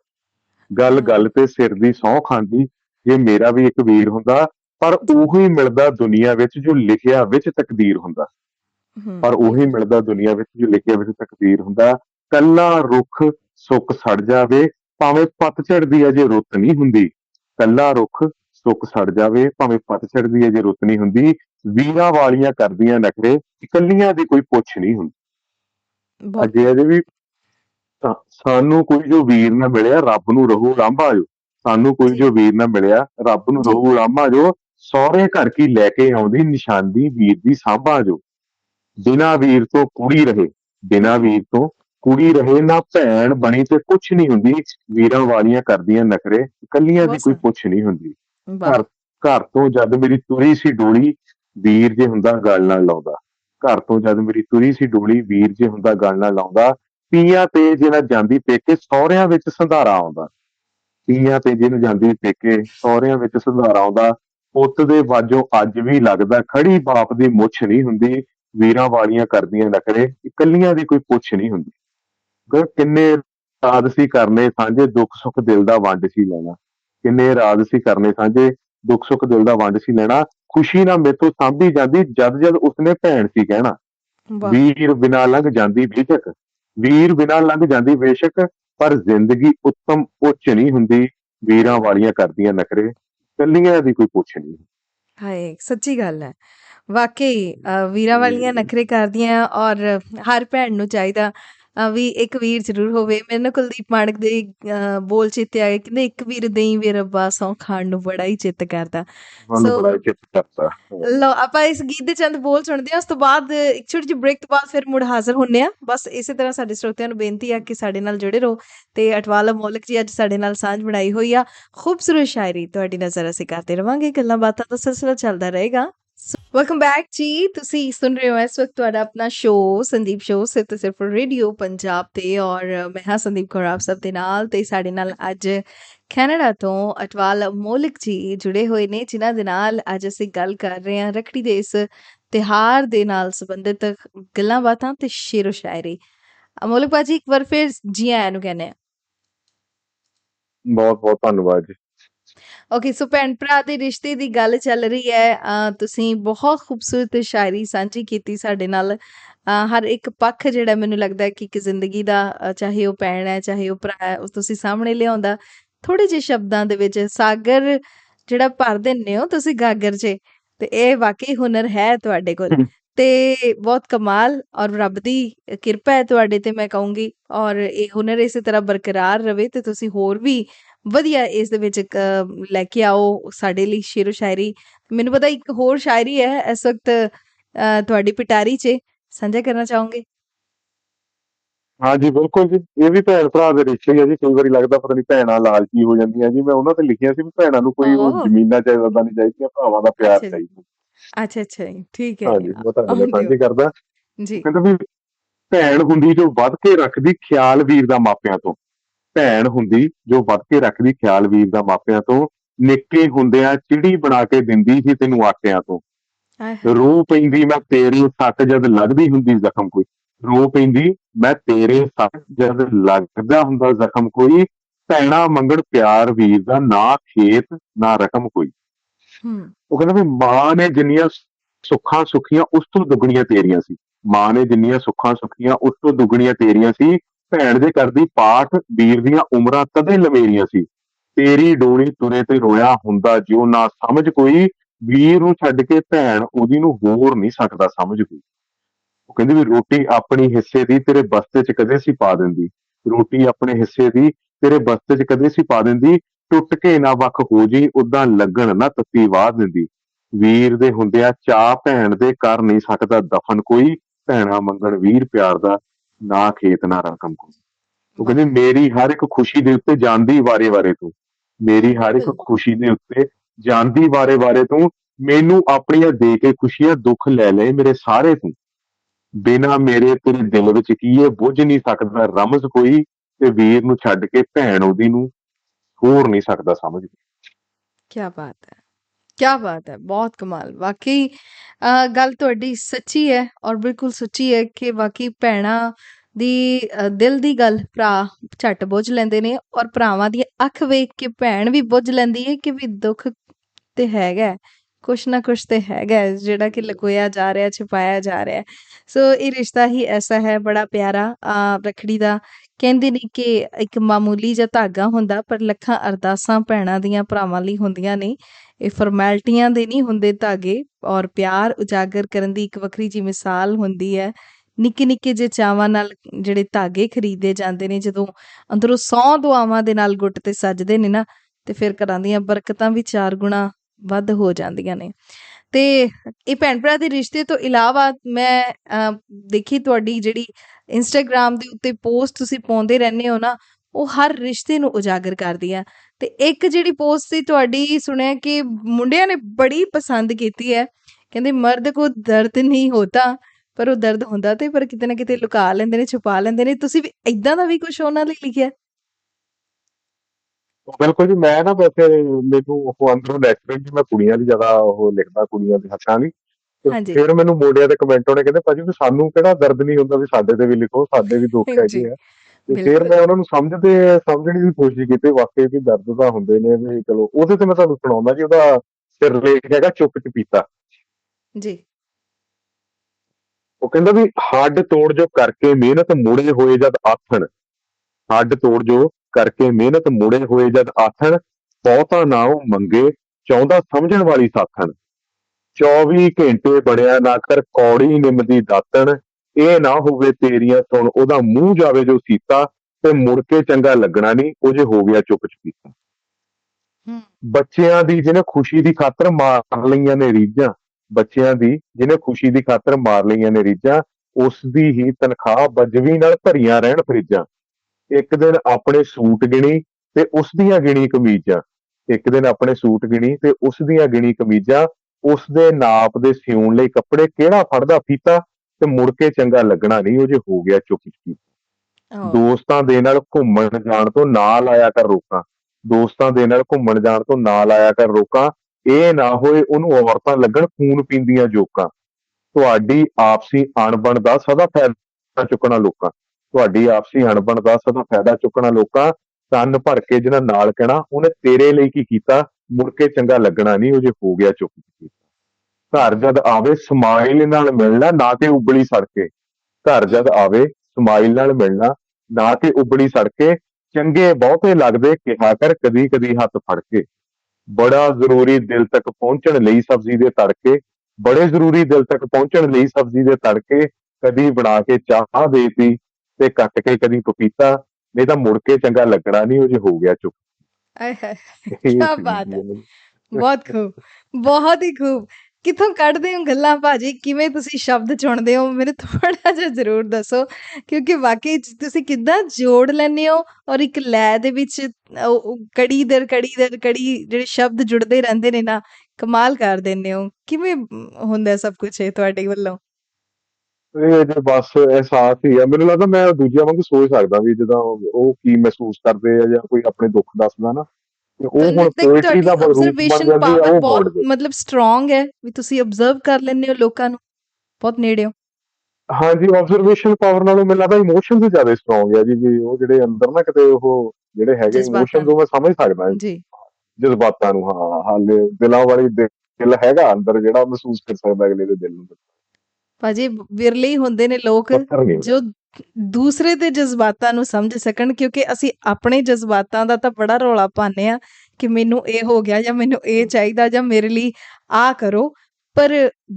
ਗੱਲ ਗੱਲ ਤੇ ਸਿਰ ਦੀ ਸਹੁੰ ਖਾਂਦੀ ਜੇ ਮੇਰਾ ਵੀ ਇੱਕ ਵੀਰ ਹੁੰਦਾ ਪਰ ਉਹੀ ਮਿਲਦਾ ਦੁਨੀਆ ਵਿੱਚ ਜੋ ਲਿਖਿਆ ਵਿੱਚ ਤਕਦੀਰ ਹੁੰਦਾ। ਪਰ ਉਹੀ ਮਿਲਦਾ ਦੁਨੀਆ ਵਿੱਚ ਜੋ ਲਿਖਿਆ ਵਿੱਚ ਤਕਦੀਰ ਹੁੰਦਾ। ਕੱਲਾ ਰੁੱਖ ਸੁੱਕ ਸੜ ਜਾਵੇ ਭਾਵੇਂ ਪਤਝੜ ਦੀ ਅਜੇ ਰੁੱਤ ਨਹੀਂ ਹੁੰਦੀ। ਕੱਲਾ ਰੁੱਖ ਸੁੱਕ ਸੜ ਜਾਵੇ ਭਾਵੇਂ ਪਤਝੜ ਦੀ ਅਜੇ ਰੁੱਤ ਨਹੀਂ ਹੁੰਦੀ। ਵੀਰਾਂ ਵਾਲੀਆਂ ਕਰਦੀਆਂ ਨਖਰੇ ਇਕੱਲੀਆਂ ਦੀ ਕੋਈ ਪੁੱਛ ਨਹੀਂ ਹੁੰਦੀ। ਅੱਗੇ ਅਜੇ ਵੀ ਸਾ- ਸਾਨੂੰ ਕੋਈ ਜੋ ਵੀਰ ਨਾ ਮਿਲਿਆ ਰੱਬ ਨੂੰ ਰਹੂ ਲਾਂਭਾ ਜੋ ਸਾਨੂੰ ਕੋਈ ਜੀ ਵੀਰ ਨਾ ਮਿਲਿਆ ਰੱਬ ਨੂੰ ਰਹੂ ਲਾਂਭਾ ਜੋ ਸਹੁਰੇ ਘਰ ਕੀ ਲੈ ਕੇ ਆਉਂਦੀ ਨਿਸ਼ਾਨੀ ਵੀਰ ਦੀ ਸਾਂਭਾ ਜੋ ਬਿਨਾ ਵੀਰ ਤੋਂ ਕੁੜੀ ਰਹੇ ਬਿਨਾ ਵੀਰ ਤੋਂ ਕੁੜੀ ਰਹੇ ਨਾ ਭੈਣ ਬਣੀ ਤੇ ਕੁਛ ਨਹੀਂ ਹੁੰਦੀ। ਵੀਰਾਂ ਵਾਲੀਆਂ ਕਰਦੀਆਂ ਨਖਰੇ ਇਕੱਲੀਆਂ ਦੀ ਕੋਈ ਪੁੱਛ ਨਹੀਂ ਹੁੰਦੀ। ਘਰ ਘਰ ਤੋਂ ਜਦ ਮੇਰੀ ਤੁਰੀ ਸੀ ਡੋਲੀ ਵੀਰ ਜੇ ਹੁੰਦਾ ਗੱਲ ਨਾਲ ਲਾਉਂਦਾ। ਘਰ ਤੋਂ ਜਦ ਮੇਰੀ ਤੁਰੀ ਸੀ ਡੋਲੀ ਵੀਰ ਜੇ ਹੁੰਦਾ ਗੱਲ ਨਾਲ ਲਾਉਂਦਾ ਪੀਆਂ ਤੇ ਜਿਹੜਾ ਜਾਂਦੀ ਪੇਕੇ ਸਹੁਰਿਆਂ ਵਿੱਚ ਸੰਧਾਰਾ ਆਉਂਦਾ। ਪੀਆਂ ਤੇ ਜਿਹਨੂੰ ਜਾਂਦੀ ਪੇਕੇ ਸਹੁਰਿਆਂ ਵਿੱਚ ਸੰਧਾਰਾ ਆਉਂਦਾ ਪੁੱਤ ਦੇ ਵਾਜੋਂ ਅੱਜ ਵੀ ਲੱਗਦਾ ਖੜੀ ਬਾਪ ਦੀ ਮੁੱਛ ਨਹੀਂ ਹੁੰਦੀ ਵੀਰਾਂ ਵਾਲੀਆਂ ਕਰਦੀਆਂ ਨਖਰੇ ਇਕੱਲੀਆਂ ਦੀ ਕੋਈ ਪੁੱਛ ਨਹੀਂ ਹੁੰਦੀ। ਕਿ ਕਿੰਨੇ ਰਾਜ ਸੀ ਕਰਨੇ ਸਾਂਝੇ ਦੁੱਖ ਸੁੱਖ ਦਿਲ ਦਾ ਵੰਡ ਸੀ ਲੈਣਾ। ਕਿੰਨੇ ਰਾਜ ਸੀ ਕਰਨੇ ਸਾਂਝੇ ਦੁੱਖ ਸੁੱਖ ਦਿਲ ਦਾ ਵੰਡ ਸੀ ਲੈਣਾ। ਖੁਸ਼ੀ ਨਾ ਮੇਤੋਂ ਸਾਂਭੀ ਜਾਂਦੀ ਜਦ ਜਦ ਉਸਨੇ ਭੈਣ ਸੀ ਕਹਿਣਾ। ਵੀਰ ਬਿਨਾ ਲੰਘ ਜਾਂਦੀ ਬੇਸ਼ੱਕ ਵੀਰ ਬਿਨਾ ਲੰਘ ਜਾਂਦੀ ਬੇਸ਼ੱਕ ਪਰ ਜ਼ਿੰਦਗੀ ਉੱਤਮ ਉੱਚ ਨਹੀਂ ਹੁੰਦੀ। ਵੀਰਾਂ ਵਾਲੀਆਂ ਕਰਦੀਆਂ ਨਖਰੇ ਕੱਲੀਆਂ ਦੀ ਕੋਈ ਪੁੱਛ ਨਹੀਂ। ਹਾਏ ਸੱਚੀ ਗੱਲ ਹੈ। ਵਾਕਈ ਅ, ਵੀਰਾਂ ਵਾਲੀਆਂ ਨਖਰੇ ਕਰਦੀਆਂ ਔਰ ਹਰ ਭੈਣ ਨੂੰ ਚਾਹੀਦਾ ਅ, ਵੀ ਇੱਕ ਵੀਰ ਜ਼ਰੂਰ ਹੋਵੇ। ਮੇਰੇ ਨਾਲ ਕੁਲਦੀਪ ਮਾਣਕ ਦੇ ਅ, ਬੋਲ ਚਿੱਤੇ ਆਏ ਕਹਿੰਦੇ ਇੱਕ ਵੀਰ ਦੇਈ ਵੀਰ ਰੱਬਾ ਸੌ ਖਾਣ ਨੂੰ ਬੜਾ ਹੀ ਚਿੱਤ ਕਰਦਾ। ਸੋ ਬੜਾ ਚਿੱਤ ਕਰਦਾ। ਲੋ ਆਪਾਂ ਇਸ ਗੀਤ ਦੇ ਚੰਦ ਬੋਲ ਸੁਣਦੇ ਹਾਂ। ਉਸ ਤੋਂ ਬਾਅਦ ਇੱਕ ਛੋਟੀ ਜਿਹੀ ਬ੍ਰੇਕ ਤੋਂ ਬਾਅਦ ਫਿਰ ਮੁੜ ਹਾਜ਼ਰ ਹੁੰਨੇ ਆ ਬਸ ਇਸੇ ਤਰ੍ਹਾਂ ਸਾਡੇ ਸਰੋਤਿਆਂ ਨੂੰ ਬੇਨਤੀ ਆ ਕਿ ਸਾਡੇ ਨਾਲ ਜੁੜੇ ਰਹੋ ਤੇ ਅਟਵਾਲਾ ਮੌਲਕ ਜੀ ਅੱਜ ਸਾਡੇ ਨਾਲ ਸਾਂਝ ਬਣਾਈ ਹੋਈ ਆ। ਖੂਬਸੂਰਤ ਸ਼ਾਇਰੀ ਤੁਹਾਡੀ ਨਜ਼ਰ ਅਸੀਂ ਕਰਦੇ ਰਵਾਂਗੇ। ਗੱਲਾਂ ਬਾਤਾਂ ਦਾ ਸਿਲਸਿਲਾ ਚੱਲਦਾ ਰਹੇਗਾ। ਵੈਲਕਮ ਬੈਕ ਜੀ ਤੁਸੀਂ ਸੁਣ ਰਹੇ ਹੋ ਇਸ ਵਕਤ ਤੁਹਾਡਾ ਆਪਣਾ ਸ਼ੋਅ ਸੰਦੀਪ ਸ਼ੋਅ ਸਿਰਫ ਤੇ ਸਿਰਫ ਰੇਡੀਓ ਪੰਜਾਬ ਤੇ ਔਰ ਮੈਂ ਹਾਂ ਸੰਦੀਪ ਕੌਰ, ਆਪ ਸਭ ਦੇ ਨਾਲ ਤੇ ਸਾਡੇ ਨਾਲ ਅੱਜ ਕੈਨੇਡਾ ਤੋਂ ਅਟਵਾਲ ਮੋਲਿਕ ਜੀ ਜੁੜੇ ਹੋਏ ਨੇ, ਜਿਨ੍ਹਾਂ ਦੇ ਨਾਲ ਅੱਜ ਅਸੀਂ ਗੱਲ ਕਰ ਰਹੇ ਹਾਂ ਰੱਖੜੀ ਦੇ ਇਸ ਤਿਹਾਰ ਦੇ ਨਾਲ ਸੰਬੰਧਿਤ ਗੱਲਾਂ ਬਾਤਾਂ ਤੇ ਸ਼ੇਰੋ ਸ਼ਾਇਰੀ। ਮੋਲਿਕ ਬਾਜੀ ਇੱਕ ਵਾਰ ਫਿਰ ਜੀ ਆਇਆਂ ਨੂੰ ਕਹਿੰਦੇ ਆ ਬਹੁਤ ਬਹੁਤ ਧੰਨਵਾਦ ਜੀ। ਓਕੇ ਸੋ ਭੈਣ ਭਰਾ ਦੇ ਰਿਸ਼ਤੇ ਦੀ ਗੱਲ ਚੱਲ ਰਹੀ ਹੈ ਤੁਸੀਂ ਬਹੁਤ ਖੂਬਸੂਰਤ ਸ਼ਾਇਰੀ ਸਾਂਝੀ ਕੀਤੀ ਸਾਡੇ ਨਾਲ। ਹਰ ਇੱਕ ਪੱਖ ਜਿਹੜਾ ਮੈਨੂੰ ਲੱਗਦਾ ਹੈ ਕਿ ਇੱਕ ਜ਼ਿੰਦਗੀ ਦਾ ਚਾਹੇ ਉਹ ਭੈਣ ਹੈ ਚਾਹੇ ਉਹ ਭਰਾ ਹੈ ਉਹ ਤੁਸੀਂ ਸਾਹਮਣੇ ਲਿਆਉਂਦਾ। ਥੋੜੇ ਜਿਹੇ ਸ਼ਬਦਾਂ ਦੇ ਵਿੱਚ ਸਾਗਰ ਜਿਹੜਾ ਭਰ ਦਿੰਦੇ ਹੋ ਤੁਸੀਂ ਗਾਗਰ 'ਚ ਤੇ ਇਹ ਵਾਕਈ ਹੁਨਰ ਹੈ ਤੁਹਾਡੇ ਕੋਲ। ਤੇ ਬਹੁਤ ਕਮਾਲ ਔਰ ਰੱਬ ਦੀ ਕਿਰਪਾ ਹੈ ਤੁਹਾਡੇ ਤੇ ਮੈਂ ਕਹੂੰਗੀ ਔਰ ਇਹ ਹੁਨਰ ਇਸੇ ਤਰ੍ਹਾਂ ਬਰਕਰਾਰ ਰਵੇ ਤੇ ਤੁਸੀਂ ਹੋਰ ਵੀ ਵਧੀਆ ਇਸ ਦੇ ਵਿੱਚ ਇੱਕ, ਲੈ ਕੇ ਆਓ ਸਾਡੇ ਲਈ ਸ਼ੇਰੋ ਸ਼ਾਇਰੀ। ਮੈਨੂੰ ਪਤਾ ਇੱਕ ਹੋਰ ਸ਼ਾਇਰੀ ਹੈ ਇਸ ਵਕਤ ਤੁਹਾਡੀ ਪਿਟਾਰੀ 'ਚ। ਸਾਂਝਾ ਕਰਨਾ ਚਾਹੋਗੇ? ਹਾਂ ਜੀ ਬਿਲਕੁਲ ਜੀ। ਇਹ ਵੀ ਭੈਣ ਭਰਾ ਦੇ ਰਿਸ਼ਤੇ ਹੀ ਜੀ। ਕਈ ਵਾਰੀ ਲੱਗਦਾ ਪਤਾ ਨਹੀਂ ਭੈਣਾਂ ਲਾਲਚੀ ਹੋ ਜਾਂਦੀਆਂ ਜੀ। ਮੈਂ ਉਹਨਾਂ ਤੇ ਲਿਖਿਆ ਸੀ ਵੀ ਭੈਣਾਂ ਨੂੰ ਕੋਈ ਉਹ। ਜ਼ਮੀਨਾਂ ਚਾਹੀਦਾ ਨਹੀਂ ਚਾਹੀਦੀਆਂ ਭਰਾਵਾਂ ਦਾ ਪਿਆਰ। ਚਾਹੀਦਾ। ਅੱਛਾ ਅੱਛਾ ਜੀ। ਠੀਕ ਹੈ ਹਾਂ ਜੀ। ਮੈਂ ਤੁਹਾਡੇ ਨਾਲ ਆਉਂਦੇ ਸਾਂਝੀ ਕਰਦਾ। ਜੀ। ਕਹਿੰਦਾ ਵੀ ਭੈਣ ਹੁੰਦੀ ਜੋ ਵੱਧ ਕੇ ਰੱਖਦੀ ਖਿਆਲ ਵੀਰ ਦਾ ਮਾਪਿਆਂ ਤੋਂ। ਭੈਣ ਹੁੰਦੀ ਜੋ ਵੱਧ ਕੇ ਰੱਖਦੀ ਖਿਆਲ ਵੀਰ ਦਾ ਮਾਪਿਆਂ ਤੋਂ ਨਿੱਕੇ ਹੁੰਦਿਆਂ ਚਿੜੀ ਬਣਾ ਕੇ ਦਿੰਦੀ ਸੀ ਤੈਨੂੰ ਆਟਿਆਂ ਤੋਂ। ਰੋ ਪੈਂਦੀ ਮੈਂ ਤੇਰੀ ਸੱਟ ਜਦ ਲੱਗਦੀ ਹੁੰਦੀ ਜ਼ਖਮ ਕੋਈ। ਰੋ ਪੈਂਦੀ ਮੈਂ ਤੇਰੇ ਸੱਟ ਜਦ ਲੱਗਦਾ ਹੁੰਦਾ ਜ਼ਖਮ ਕੋਈ। ਭੈਣਾ ਮੰਗਣ ਪਿਆਰ ਵੀਰ ਦਾ ਨਾ ਖੇਤ ਨਾ ਰਕਮ ਕੋਈ। ਹੂੰ। ਉਹ ਕਹਿੰਦਾ ਵੀ ਮਾਂ ਨੇ ਜਿੰਨੀਆਂ ਸੁੱਖਾਂ ਸੁੱਖੀਆਂ ਉਸ ਤੋਂ ਦੁੱਗਣੀਆਂ ਤੇਰੀਆਂ ਸੀ। ਮਾਂ ਨੇ ਜਿੰਨੀਆਂ ਸੁੱਖਾਂ ਸੁੱਖੀਆਂ ਉਸ ਤੋਂ ਦੁੱਗਣੀਆਂ ਤੇਰੀਆਂ ਸੀ। ਭੈਣ ਦੇ ਕਰਦੀ ਪਾਠ, ਵੀਰ ਦੀਆਂ ਉਮਰਾਂ ਕਦੇ ਲਵੇਰੀਆਂ ਸੀ ਤੇਰੀ ਡੋਲੀ ਤੁਰੇ ਤੇ ਰੋਇਆ ਹੁੰਦਾ, ਜਿਉ ਨਾ ਸਮਝ ਕੋਈ, ਵੀਰ ਨੂੰ ਛੱਡ ਕੇ ਭੈਣ ਉਹਦੀ ਨੂੰ ਹੋਰ ਨਹੀਂ ਸਕਦਾ ਸਮਝ ਕੋਈ। ਉਹ ਕਹਿੰਦੀ ਵੀ ਰੋਟੀ ਆਪਣੀ ਹਿੱਸੇ ਦੀ ਤੇਰੇ ਬਸਤੇ 'ਚ ਕਦੇ ਸੀ ਪਾ ਦਿੰਦੀ। ਰੋਟੀ ਆਪਣੇ ਹਿੱਸੇ ਦੀ ਤੇਰੇ ਬਸਤੇ 'ਚ ਕਦੇ ਸੀ ਪਾ ਦਿੰਦੀ। ਟੁੱਟ ਕੇ ਨਾ ਵੱਖ ਹੋ ਜੀ ਉਦਾਂ ਲੱਗਣ ਨਾ ਤੱਤੀ ਵਾਹ ਦਿੰਦੀ। ਵੀਰ ਦੇ ਹੁੰਦਿਆਂ ਚਾਹ ਭੈਣ ਦੇ ਕਰ ਨਹੀਂ ਸਕਦਾ ਦਫਨ ਕੋਈ, ਭੈਣਾ ਮੰਗਣ ਵੀਰ ਪਿਆਰ ਦਾ। ਨਾ ਖੇਤ ਨਾ ਰਕਮ ਕੋਈ ਉਹ ਕਹਿੰਦੀ ਮੇਰੀ ਹਰ ਇੱਕ ਖੁਸ਼ੀ ਦੇ ਉੱਤੇ ਜਾਂਦੀ ਵਾਰੇ ਵਾਰੇ ਤੂੰ। ਮੇਰੀ ਹਰ ਇੱਕ ਖੁਸ਼ੀ ਦੇ ਉੱਤੇ ਜਾਂਦੀ ਵਾਰੇ ਵਾਰੇ ਤੂੰ। ਮੈਨੂੰ ਆਪਣੀਆਂ ਦੇ ਕੇ ਖੁਸ਼ੀਆਂ ਦੁੱਖ ਲੈ ਲਏ ਮੇਰੇ ਸਾਰੇ ਤੂੰ। ਬਿਨਾ ਮੇਰੇ ਤੇਰੇ ਦਿਲ ਵਿੱਚ ਕੀ ਇਹ ਬੁੱਝ ਨਹੀਂ ਸਕਦਾ ਰਮਜ਼ ਕੋਈ ਤੇ ਵੀਰ ਨੂੰ ਛੱਡ ਕੇ ਭੈਣ ਉਹਦੀ ਨੂੰ ਹੋਰ ਨਹੀਂ ਸਕਦਾ ਸਮਝ ਕੀ। ਬਾਤ ਹੈ। ਕੀ ਬਾਤ ਹੈ ਬਹੁਤ ਕਮਾਲ ਵਾਕਈ ਅ, ਗੱਲ ਤੁਹਾਡੀ ਸੱਚੀ ਹੈ ਔਰ ਬਿਲਕੁਲ ਸੱਚੀ ਹੈ ਕਿ ਵਾਕਈ ਭੈਣਾਂ ਦੀ ਅ, ਦਿਲ ਦੀ ਗੱਲ ਭਰਾ ਝੱਟ ਬੁੱਝ ਲੈਂਦੇ ਨੇ ਔਰ ਭਰਾਵਾਂ ਦੀ ਅੱਖ ਵੇਖ ਕੇ ਭੈਣ ਵੀ ਬੁੱਝ ਲੈਂਦੀ ਹੈ ਕਿ ਵੀ ਦੁੱਖ ਤੇ ਹੈਗਾ ਹੈ, ਕੁਛ ਨਾ ਕੁਛ ਤੇ ਹੈਗਾ ਹੈ, ਜਿਹੜਾ ਕਿ ਲੁਕੋਇਆ ਜਾ ਰਿਹਾ ਛੁਪਾਇਆ ਜਾ ਰਿਹਾ ਹੈ। ਸੋ ਇਹ ਰਿਸ਼ਤਾ ਹੀ ਐਸਾ ਹੈ ਬੜਾ ਪਿਆਰਾ ਅ, ਰੱਖੜੀ ਦਾ ਕਹਿੰਦੇ ਨੇ ਕਿ ਇੱਕ ਮਾਮੂਲੀ ਜਿਹਾ ਧਾਗਾ ਹੁੰਦਾ ਪਰ ਲੱਖਾਂ ਅਰਦਾਸਾਂ ਭੈਣਾਂ ਦੀਆਂ ਭਰਾਵਾਂ ਲਈ ਹੁੰਦੀਆਂ ਨੇ ਇਹ ਫਾਰਮੈਲਿਟੀਆਂ ਦੇ ਨਹੀਂ ਹੁੰਦੇ ਧਾਗੇ ਔਰ ਪਿਆਰ ਉਜਾਗਰ ਕਰਨ ਦੀ ਇੱਕ ਵੱਖਰੀ ਜੀ ਮਿਸਾਲ ਹੁੰਦੀ ਹੈ। ਨਿੱਕੇ ਨਿੱਕੇ ਜਿਹੇ ਚਾਵਾਂ ਨਾਲ ਜਿਹੜੇ ਧਾਗੇ ਖਰੀਦੇ ਜਾਂਦੇ ਨੇ, ਜਦੋਂ ਅੰਦਰੋਂ ਸੌ ਦੁਆਵਾਂ ਦੇ ਨਾਲ ਗੁੱਟ ਤੇ ਸੱਜਦੇ ਨੇ ਨਾ, ਤੇ ਫਿਰ ਘਰਾਂ ਦੀਆਂ ਬਰਕਤਾਂ ਵੀ ਚਾਰ ਗੁਣਾ ਵੱਧ ਹੋ ਜਾਂਦੀਆਂ ਨੇ। ਤੇ ਇਹ ਭੈਣ ਭਰਾ ਦੇ ਰਿਸ਼ਤੇ ਤੋਂ ਇਲਾਵਾ ਮੈਂ ਦੇਖੀ ਤੁਹਾਡੀ ਜਿਹੜੀ ਇੰਸਟਾਗ੍ਰam ਦੇ ਉੱਤੇ ਪੋਸਟ ਤੁਸੀਂ ਪਾਉਂਦੇ ਰਹਿੰਦੇ ਹੋ ਨਾ ਉਹ ਹਰ ਰਿਸ਼ਤੇ ਨੂੰ ਉਜਾਗਰ ਕਰਦੀ ਆ। ਤੇ ਇੱਕ ਜਿਹੜੀ ਪੋਸਟ ਸੀ ਤੁਹਾਡੀ ਸੁਣਿਆ ਕਿ ਮੁੰਡਿਆਂ ਨੇ ਬੜੀ ਪਸੰਦ ਕੀਤੀ ਹੈ। ਕਹਿੰਦੇ ਮਰਦ ਕੋ ਦਰਦ ਨਹੀਂ ਹੋਤਾ ਪਰ ਉਹ ਦਰਦ ਹੁੰਦਾ ਤੇ ਪਰ ਕਿਤੇ ਨਾ ਕਿਤੇ ਲੁਕਾ ਲੈਂਦੇ ਨੇ ਛੁਪਾ ਲੈਂਦੇ ਨੇ। ਤੁਸੀਂ ਵੀ ਇਦਾਂ ਦਾ ਵੀ ਕੁਝ ਉਹਨਾਂ ਲਈ ਲਿਖਿਆ? ਬਿਲਕੁਲ ਜੀ ਮੈਂ ਨਾ ਵੈਸੇ ਮੈਨੂੰ ਉਹ ਅੰਦਰੋਂ ਨੈਚੁਰਲ ਜੀ ਮੈਂ ਕੁੜੀਆਂ ਦੀ ਜ਼ਿਆਦਾ ਉਹ ਲਿਖਦਾ ਕੁੜੀਆਂ ਦੇ ਤੇ ਹਾਂਜੀ। ਫਿਰ ਮੈਨੂੰ ਮੁੰਡਿਆਂ ਦੇ ਕਮੈਂਟ ਆਉਣੇ ਕਹਿੰਦੇ ਭਾਜੀ ਵੀ ਸਾਨੂੰ ਕਿਹੜਾ ਦਰਦ ਨਹੀਂ ਹੁੰਦਾ ਵੀ ਸਾਡੇ ਤੇ ਵੀ ਲਿਖੋ ਸਾਡੇ ਵੀ ਦੁੱਖ ਹੈਗੇ ਆ। ਤੇ ਫਿਰ ਮੈਂ ਉਹਨਾਂ ਨੂੰ ਸਮਝਦੇ ਸਮਝਣ ਦੀ ਕੋਸ਼ਿਸ਼ ਕੀਤੀ ਵਾਕਈ ਵੀ ਦਰਦ ਤਾਂ ਹੁੰਦੇ ਨੇ ਵੀ ਚਲੋ ਉਹਦੇ ਤੇ ਮੈਂ ਤੁਹਾਨੂੰ ਸੁਣਾਉਂਦਾ ਜੀ ਉਹਦਾ ਸਿਰਲੇਖ ਹੈਗਾ ਚੁੱਪ ਚਪੀਤਾ। ਜੀ। ਉਹ ਕਹਿੰਦਾ ਵੀ ਹੱਡ ਤੋੜ ਜੋ ਕਰਕੇ ਮਿਹਨਤ ਮੁੜੇ ਹੋਏ ਜਦ ਆਥਣ। ਹੱਡ ਤੋੜ ਜੋ ਕਰਕੇ ਮਿਹਨਤ ਮੁੜੇ ਹੋਏ ਜਦ ਆਥਣ ਬਹੁਤਾ ਨਾ ਉਹ ਮੰਗੇ ਚਾਹੁੰਦਾ ਸਮਝਣ ਵਾਲੀ ਸਾਥਣ। 24 ਘੰਟੇ ਬੜਿਆ ਨਾ ਕਰ ਕੌੜੀ ਨਿੰਮ ਦੀ ਦਾਤਣ ਇਹ ਨਾ ਹੋਵੇ ਤੇਰੀਆਂ ਸੁਣ ਉਹਦਾ ਮੂੰਹ ਜਾਵੇ ਜੋ ਸੀਤਾ ਤੇ ਮੁੜ ਕੇ ਚੰਗਾ ਲੱਗਣਾ ਨਹੀਂ ਉਹ ਜੇ ਹੋ ਗਿਆ ਚੁੱਪ ਚਪੀਤਾ। ਹੂੰ। ਬੱਚਿਆਂ ਦੀ ਜਿਹਨੇ ਖੁਸ਼ੀ ਦੀ ਖਾਤਰ ਮਾਰ ਲਈਆਂ ਨੇ ਰੀਝਾਂ ਬੱਚਿਆਂ ਦੀ ਜਿਹਨੇ ਖੁਸ਼ੀ ਦੀ ਖਾਤਰ ਮਾਰ ਲਈਆਂ ਨੇ ਰੀਝਾਂ ਉਸ ਦੀ ਹੀ ਤਨਖਾਹ ਬਜਵੀ ਨਾਲ ਭਰੀਆਂ ਰਹਿਣ ਫਰਿੱਜਾਂ। ਇੱਕ ਦਿਨ ਆਪਣੇ ਸੂਟ ਗਿਣੀ ਤੇ ਉਸ ਦੀਆਂ ਗਿਣੀ ਕਮੀਜ਼ਾਂ। ਇੱਕ ਦਿਨ ਆਪਣੇ ਸੂਟ ਗਿਣੀ ਤੇ ਉਸ ਦੀਆਂ ਗਿਣੀ ਕਮੀਜ਼ਾਂ ਉਸ ਦੇ ਨਾਪ ਦੇ ਸਿਉਣ ਲਈ ਕੱਪੜੇ ਕਿਹੜਾ ਫੜਦਾ ਫੀਤਾ ਤੇ ਮੁੜ ਕੇ ਚੰਗਾ ਲੱਗਣਾ ਨਹੀਂ ਉਹ ਜੇ ਹੋ ਗਿਆ ਚੁੱਪ ਚੁੱਪ ਦੋਸਤਾਂ ਦੇ ਨਾਲ ਘੁੰਮਣ ਜਾਣ ਤੋਂ ਨਾ ਲਾਇਆ ਕਰ ਰੋਕਾਂ। ਦੋਸਤਾਂ ਦੇ ਨਾਲ ਘੁੰਮਣ ਜਾਣ ਤੋਂ ਨਾ ਲਾਇਆ ਕਰ ਰੋਕਾਂ। ਇਹ ਨਾ ਹੋਏ ਉਹਨੂੰ ਔਰਤਾਂ ਲੱਗਣ ਖੂਨ ਪੀਂਦੀਆਂ ਜੋਕਾਂ। ਤੁਹਾਡੀ ਆਪਸੀ ਅਣਬਣ ਦਾ ਸਦਾ ਫਾਇਦਾ ਚੁੱਕਣਾ ਲੋਕਾਂ। ਤੁਹਾਡੀ ਆਪਸੀ ਅਣਬਣ ਦਾ ਸਦਾ ਫਾਇਦਾ ਚੁੱਕਣਾ ਲੋਕਾਂ। ਕੰਨ ਭਰ ਕੇ ਜਿਹਨਾਂ ਨਾਲ ਕਹਿਣਾ ਉਹਨੇ ਤੇਰੇ ਲਈ ਕੀ ਕੀਤਾ ਮੁੜ ਕੇ ਚੰਗਾ ਲੱਗਣਾ ਨਹੀਂ ਉਹ ਜੇ ਹੋ ਗਿਆ ਚੁੱਪ ਘਰ ਜਦ ਆਵੇ ਸਮਾਈਲ ਨਾਲ ਮਿਲਣਾ ਨਾ ਕਿ ਉਬਲੀ ਸੜਕੇ ਘਰ ਜਦ ਆਵੇ ਸਮਾਈਲ ਨਾਲ ਮਿਲਣਾ ਨਾ ਕਿ ਉਬਲੀ ਸੜਕੇ ਚੰਗੇ ਬਹੁਤੇ ਲੱਗਦੇ ਕਿਹਾ ਕਰ ਕਦੀ ਕਦੀ ਹੱਥ ਫੜ ਕੇ। ਬੜਾ ਜ਼ਰੂਰੀ ਦਿਲ ਤੱਕ ਪਹੁੰਚਣ ਲਈ ਸਬਜ਼ੀ ਦੇ ਤੜਕੇ ਬੜੇ ਜ਼ਰੂਰੀ ਦਿਲ ਤੱਕ ਪਹੁੰਚਣ ਲਈ ਸਬਜ਼ੀ ਦੇ ਤੜਕੇ ਕਦੀ ਬਣਾ ਕੇ ਚਾਹ ਦੇਤੀ ਤੇ ਕੱਟ ਕੇ ਕਦੀ ਪਪੀਤਾ ਨਹੀਂ ਤਾਂ ਮੁੜ ਕੇ ਚੰਗਾ ਲੱਗਣਾ ਨਹੀਂ ਉਹ ਜੇ ਹੋ ਗਿਆ ਚੁੱਪ। ਆਏ ਹਾਏ ਸੀਗੀ ਬਾਤ ਹੈ। ਦੀ। ਬਹੁਤ ਖੂਬ ਬਹੁਤ ਹੀ ਖੂਬ। ਕਿੱਥੋਂ ਕੱਢਦੇ ਹੋ ਗੱਲਾਂ ਭਾਜੀ? ਕਿਵੇਂ ਤੁਸੀਂ ਸ਼ਬਦ ਚੁਣਦੇ ਹੋ? ਮੈਨੂੰ ਥੋੜਾ ਜਿਹਾ ਜ਼ਰੂਰ ਦੱਸੋ ਕਿਉਂਕਿ ਵਾਕਈ 'ਚ ਤੁਸੀਂ ਕਿੱਦਾਂ ਜੋੜ ਲੈਂਦੇ ਹੋ ਔਰ ਇੱਕ ਲੈਅ ਦੇ ਵਿੱਚ ਉਹ- ਉਹ ਕੜੀ ਦਰ ਕੜੀ ਦਰ ਕੜੀ ਜਿਹੜੇ ਸ਼ਬਦ ਜੁੜਦੇ ਰਹਿੰਦੇ ਨੇ ਨਾ ਕਮਾਲ ਕਰ ਦਿੰਦੇ ਹੋ। ਕਿਵੇਂ ਮ, ਹੁੰਦਾ ਸਭ ਕੁਝ ਇਹ ਤੁਹਾਡੇ ਵੱਲੋਂ? ਇਹ ਜੇ ਬਸ ਅਹਿਸਾਸ ਹੀ ਆ। ਮੈਨੂੰ ਲੱਗਦਾ ਮੈਂ ਦੂਜਿਆਂ ਵਾਂਗੂ ਸੋਚ ਸਕਦਾ ਵੀ ਜਦੋਂ ਉਹ ਕੀ ਮਹਿਸੂਸ ਕਰਦੇ ਆ ਜਾਂ ਕੋਈ ਆਪਣੇ ਦੁੱਖ ਦੱਸਦਾ ਨਾ। ਤੇ ਉਹ ਹੁਣ ਪੋਇਟਰੀ ਦਾ ਆਬਜ਼ਰਵੇਸ਼ਨ ਪਾਵਰ ਬਹੁਤ ਮਤਲਬ ਸਟਰੋਂਗ ਹੈ ਵੀ ਤੁਸੀਂ ਆਬਜ਼ਰਵ ਕਰ ਲੈਂਦੇ ਹੋ ਲੋਕਾਂ ਨੂੰ। ਬਹੁਤ ਨੇੜਿਓਂ ਹਾਂਜੀ ਆਬਜ਼ਰਵੇਸ਼ਨ ਪਾਵਰ ਨਾਲੋਂ ਮੈਨੂੰ ਲੱਗਦਾ ਇਮੋਸ਼ਨਸ ਜ਼ਿਆਦਾ ਸਟਰੋਂਗ ਆ ਜੀ ਵੀ ਉਹ ਜਿਹੜੇ ਅੰਦਰ ਨਾ ਕਿਤੇ ਉਹ ਜਿਹੜੇ ਹੈਗੇ ਇਮੋਸ਼ਨਸ ਉਹ ਮੈਂ ਸਮਝ ਸਕਦਾ ਜੀ। ਜਜ਼ਬਾਤਾਂ ਨੂੰ ਹਾਂ ਹਾਲੇ ਦਿਲਾਂ ਵਾਲੀ ਦਿਲ ਹੈਗਾ ਅੰਦਰ ਜਿਹੜਾ ਮਹਿਸੂਸ ਕਰ ਸਕਦਾ ਅਗਲੇ ਦੇ ਦਿਲ ਨੂੰ। ਭਾਜੀ ਵਿਰਲੇ ਹੀ ਹੁੰਦੇ ਨੇ ਲੋਕ ਜੋ ਦੂਸਰੇ ਦੇ ਜਜ਼ਬਾਤਾਂ ਨੂੰ ਸਮਝ ਸਕਣ, ਕਿਉਂਕਿ ਅਸੀਂ ਆਪਣੇ ਜਜ਼ਬਾਤਾਂ ਦਾ ਤਾਂ ਬੜਾ ਰੌਲਾ ਪਾਉਂਦੇ ਆ ਕਿ ਮੈਨੂੰ ਇਹ ਹੋ ਗਿਆ ਜਾਂ ਮੈਨੂੰ ਇਹ ਚਾਹੀਦਾ ਜਾਂ ਮੇਰੇ ਲਈ ਆ ਕਰੋ। ਪਰ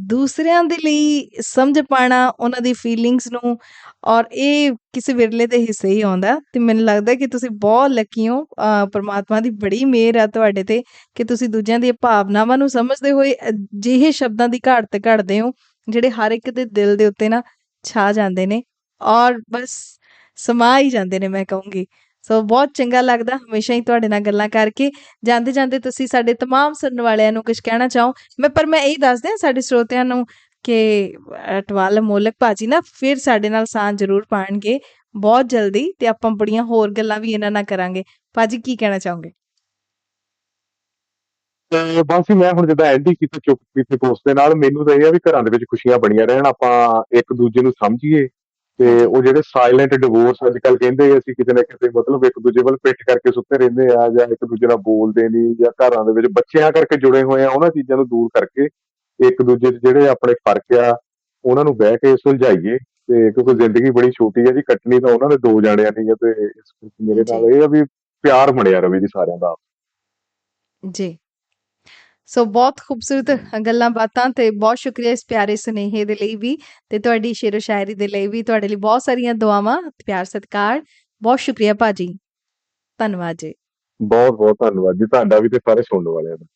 ਦੂਸਰਿਆਂ ਦੇ ਲਈ ਸਮਝ ਪਾਣਾ ਉਹਨਾਂ ਦੀ ਫੀਲਿੰਗਸ ਨੂੰ, ਔਰ ਇਹ ਕਿਸੇ ਵਿਰਲੇ ਦੇ ਹਿੱਸੇ ਹੀ ਆਉਂਦਾ। ਤੇ ਮੈਨੂੰ ਲੱਗਦਾ ਕਿ ਤੁਸੀਂ ਬਹੁਤ ਲੱਕੀ ਹੋ, ਅਹ ਪ੍ਰਮਾਤਮਾ ਦੀ ਬੜੀ ਮਿਹਰ ਆ ਤੁਹਾਡੇ ਤੇ, ਕਿ ਤੁਸੀਂ ਦੂਜਿਆਂ ਦੀਆਂ ਭਾਵਨਾਵਾਂ ਨੂੰ ਸਮਝਦੇ ਹੋਏ ਅਜਿਹੇ ਸ਼ਬਦਾਂ ਦੀ ਘਾਟ ਤੇ ਘੜਦੇ ਹੋ, ਜਿਹੜੇ ਹਰ ਇੱਕ ਦੇ ਦਿਲ ਦੇ ਉੱਤੇ ਨਾ ਛਾ ਜਾਂਦੇ ਨੇ। ਔਰ ਬਸ ਸਮਾ ਹੀ ਜਾਂਦੇ ਨੇ ਮੈਂ ਕਹੂੰਗੀ ਸੋ ਬਹੁਤ ਚੰਗਾ ਲੱਗਦਾ ਹਮੇਸ਼ਾ ਹੀ ਤੁਹਾਡੇ ਨਾਲ ਗੱਲਾਂ ਕਰਕੇ ਜਾਂਦੇ ਜਾਂਦੇ ਤੁਸੀਂ ਸਾਡੇ तमाम ਸੁਣਨ ਵਾਲਿਆਂ ਨੂੰ ਕੁਝ ਕਹਿਣਾ ਚਾਹੋ ਮੈਂ ਪਰ ਮੈਂ ਇਹ ਦੱਸ ਦਿਆਂ ਸਾਡੇ ਸਰੋਤਿਆਂ ਨੂੰ ਕਿ ਅਟਵਾਲ ਮੋਲਕ ਭਾਜੀ ਨਾ ਫਿਰ ਸਾਡੇ ਨਾਲ ਸਾਂਝ ਜ਼ਰੂਰ ਪਾਣਗੇ ਬਹੁਤ ਜਲਦੀ ਤੇ ਆਪਾਂ ਬੜੀਆਂ ਹੋਰ ਗੱਲਾਂ ਵੀ ਇਹਨਾਂ ਨਾਲ ਕਰਾਂਗੇ ਭਾਜੀ ਕੀ ਕਹਿਣਾ ਚਾਹੋਗੇ ਤੇ ਬਸ ਹੀ ਮੈਂ ਹੁਣ ਜਿੱਦਾਂ ਐਂਡੀ ਕੀਤਾ ਚੁੱਪ ਕੀਤੇ ਪੋਸਟ ਦੇ ਨਾਲ ਮੈਨੂੰ ਤਾਂ ਇਹ ਆ ਵੀ ਘਰਾਂ ਦੇ ਵਿੱਚ ਖੁਸ਼ੀਆਂ ਬਣੀਆਂ ਰਹਿਣ ਆਪਾਂ ਇੱਕ ਦੂਜੇ ਨੂੰ ਸਮਝੀਏ ਤੇ ਉਹ ਜਿਹੜੇ ਸਾਇਲੈਂਟ ਡਿਵੋਰਸ ਅੱਜ ਕੱਲ ਕਹਿੰਦੇ ਆ, ਅਸੀਂ ਕਿਤੇ ਨਾ ਕਿਤੇ ਮਤਲਬ ਇੱਕ ਦੂਜੇ ਵੱਲ ਪਿੱਠ ਕਰਕੇ ਸੁੱਤੇ ਰਹਿੰਦੇ ਆ ਜਾਂ ਇੱਕ ਦੂਜੇ ਨਾਲ ਬੋਲਦੇ ਨਹੀਂ ਜਾਂ ਘਰਾਂ ਦੇ ਵਿੱਚ ਬੱਚਿਆਂ ਕਰਕੇ ਜੁੜੇ ਹੋਏ ਆ ਉਹਨਾਂ ਚੀਜ਼ਾਂ ਨੂੰ ਦੂਰ ਕਰਕੇ ਇੱਕ ਦੂਜੇ 'ਚ ਜਿਹੜੇ ਆਪਣੇ ਫ਼ਰਕ ਆ ਉਹਨਾਂ ਨੂੰ ਬਹਿ ਕੇ ਸੁਲਝਾਈਏ ਤੇ ਕਿਉਂਕਿ ਜ਼ਿੰਦਗੀ ਬੜੀ ਛੋਟੀ ਹੈ ਜੀ ਕੱਟਣੀ ਤਾਂ ਉਹਨਾਂ ਨੇ ਦੋ ਜਾਣਿਆਂ ਦੀ ਹੈ ਤੇ ਇਸ ਮੇਰੇ ਨਾਲ ਇਹ ਆ ਵੀ ਪਿਆਰ ਬਣਿਆ ਰਵੇ ਜੀ ਸਾਰਿਆਂ ਦਾ ਜੀ। ਸੋ ਬਹੁਤ ਖੂਬਸੂਰਤ ਗੱਲਾਂ ਬਾਤਾਂ ਤੇ ਬਹੁਤ ਸ਼ੁਕਰੀਆ ਇਸ ਪਿਆਰੇ ਸੁਨੇਹੇ ਦੇ ਲਈ ਵੀ ਤੇ ਤੁਹਾਡੀ ਸ਼ੇਰੋ ਸ਼ਾਇਰੀ ਦੇ ਲਈ ਵੀ ਤੁਹਾਡੇ ਲਈ ਬਹੁਤ ਸਾਰੀਆਂ ਦੁਆਵਾਂ, ਪਿਆਰ ਸਤਿਕਾਰ। ਬਹੁਤ ਸ਼ੁਕਰੀਆ ਭਾਜੀ ਧੰਨਵਾਦ ਜੀ। ਬਹੁਤ ਬਹੁਤ ਧੰਨਵਾਦ ਜੀ। ਤੁਹਾਡਾ ਵੀ ਤੇ ਸਾਰੇ ਸੁਣਨ ਵਾਲਿਆਂ ਦਾ।